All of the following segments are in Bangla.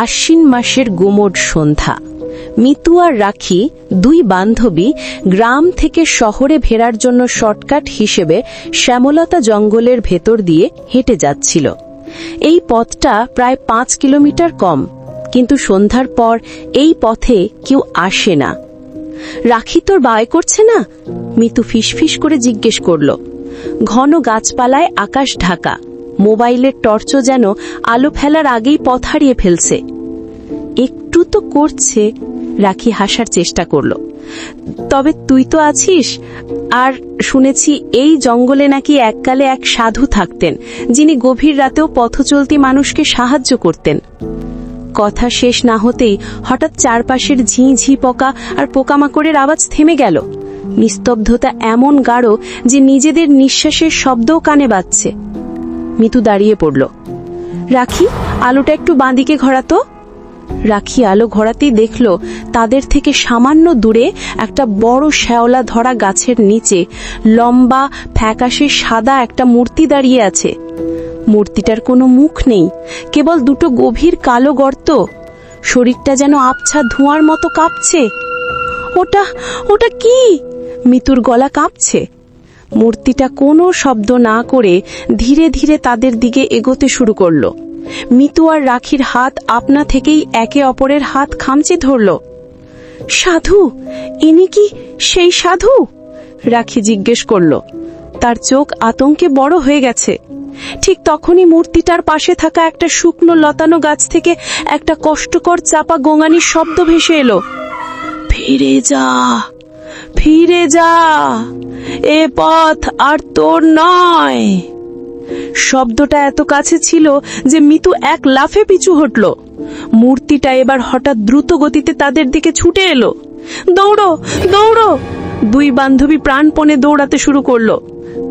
আশ্বিন মাসের গুমোট সন্ধ্যা। মিতু আর রাখি, দুই বান্ধবী, গ্রাম থেকে শহরে ফেরার জন্য শর্টকাট হিসেবে শ্যামলতা জঙ্গলের ভেতর দিয়ে হেঁটে যাচ্ছিল। এই পথটা প্রায় পাঁচ কিলোমিটার কম, কিন্তু সন্ধ্যার পর এই পথে কেউ আসে না। রাখি তোর বায় করছে না? মিতু ফিসফিস করে জিজ্ঞেস করল। ঘন গাছপালায় আকাশ ঢাকা। মোবাইলের টর্চও যেন আলো ফেলার আগেই পথ হারিয়ে ফেলছে। একটু তো করছে, রাখি হাসার চেষ্টা করল। তবে তুই তো আছিস, আর শুনেছি এই জঙ্গলে নাকি এককালে এক সাধু থাকতেন, যিনি গভীর রাতেও পথ চলতি মানুষকে সাহায্য করতেন। কথা শেষ না হতেই হঠাৎ চারপাশের ঝিঁ ঝি পোকা আর পোকামাকড়ের আওয়াজ থেমে গেল। নিস্তব্ধতা এমন গাঢ় যে নিজেদের নিঃশ্বাসের শব্দও কানে বাজছে। মিতু দাঁড়িয়ে পড়ল। রাখি, আলোটা একটু বাঁদিকে ঘোরাতো? রাখি আলো ঘোরাতেই দেখল তাদের থেকে সামান্য দূরে একটা বড় শ্যাওলা ধরা গাছের নিচে লম্বা, ফ্যাকাশে সাদা একটা মূর্তি দাঁড়িয়ে আছে। মূর্তিটার কোনো মুখ নেই, কেবল দুটো গভীর কালো গর্ত। শরীরটা যেন আবছা ধোঁয়ার মতো কাঁপছে। ওটা ওটা কি? মিতুর গলা কাঁপছে। মূর্তিটা কোনো শব্দ না করে ধীরে ধীরে তাদের দিকে এগোতে শুরু করল। মিতু আর রাখির হাত আপনা থেকেই একে অপরের হাত খামচে ধরল। সাধু, ইনি কি সেই সাধু? রাখি জিজ্ঞেস করল। তার চোখ আতঙ্কে বড় হয়ে গেছে। ঠিক তখনই মূর্তিটার পাশে থাকা একটা শুকনো লতানো গাছ থেকে একটা কষ্টকর চাপা গোঙানির শব্দ ভেসে এলো। ফিরে যা ফিরে যা। এ পথ আর তোর নয়। শব্দটা এত কাছে ছিল যে মিতু এক লাফে পিছু হটল। মূর্তিটা এবার হঠাৎ দ্রুত গতিতে তাদের দিকে ছুটে এলো। দৌড়ো দৌড়ো। দুই বান্ধবী প্রাণপণে দৌড়াতে শুরু করল।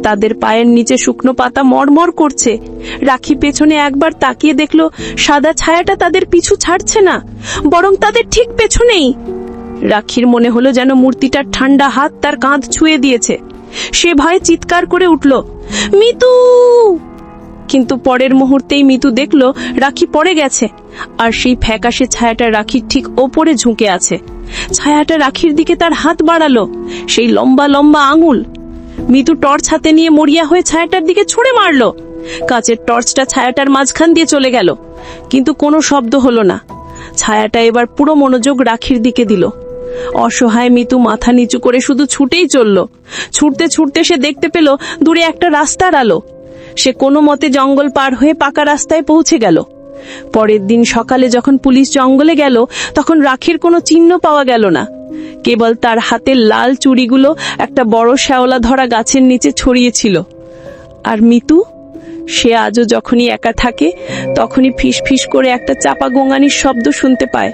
তাদের পায়ের নিচে শুকনো পাতা মরমর করছে। রাখি পেছনে একবার তাকিয়ে দেখল সাদা ছায়াটা তাদের পিছু ছাড়ছে না, বরং তাদের ঠিক পেছনেই। রাখির মনে হলো যেন মূর্তিটার ঠান্ডা হাত তার কাঁধ ছুঁয়ে দিয়েছে। সে ভয়ে চিৎকার করে উঠল, মিতু! কিন্তু পরের মুহূর্তেই মিতু দেখল রাখি পড়ে গেছে, আর সেই ফ্যাকাশে ছায়াটা রাখির ঠিক ওপরে ঝুঁকে আছে। ছায়াটা রাখির দিকে তার হাত বাড়ালো, সেই লম্বা লম্বা আঙুল। মিতু টর্চ হাতে নিয়ে মরিয়া হয়ে ছায়াটার দিকে ছুঁড়ে মারলো। কাচের টর্চটা ছায়াটার মাঝখান দিয়ে চলে গেল, কিন্তু কোনো শব্দ হলো না। ছায়াটা এবার পুরো মনোযোগ রাখির দিকে দিল। অসহায় মিতু মাথা নিচু করে শুধু ছুটেই চলল। ছুটতে ছুটতে সে দেখতে পেল দূরে একটা রাস্তার আলো। সে কোনো মতে জঙ্গল পার হয়ে পাকা রাস্তায় পৌঁছে গেল। পরের দিন সকালে যখন পুলিশ জঙ্গলে গেল, তখন রাখির কোনো চিহ্ন পাওয়া গেল না। কেবল তার হাতের লাল চুড়িগুলো একটা বড় শ্যাওলা ধরা গাছের নিচে ছড়িয়েছিল আর মিতু? সে আজও যখনই একা থাকে, তখনই ফিস ফিস করে একটা চাপা গোঙানির শব্দ শুনতে পায়।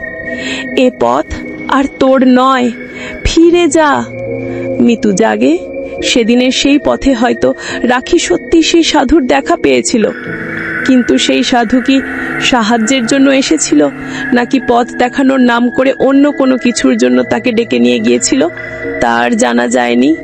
এ পথ আর তোর নয়। ফিরে যা। মিতু জাগে। সেদিনের সেই পথে হয়তো রাখি সত্যি সেই সাধুর দেখা পেয়েছিল। কিন্তু সেই সাধু কি সাহায্যের জন্য এসেছিল? নাকি পথ দেখানোর নাম করে অন্য কোনো কিছুর জন্য তাকে ডেকে নিয়ে গিয়েছিল? তার জানা যায়নি।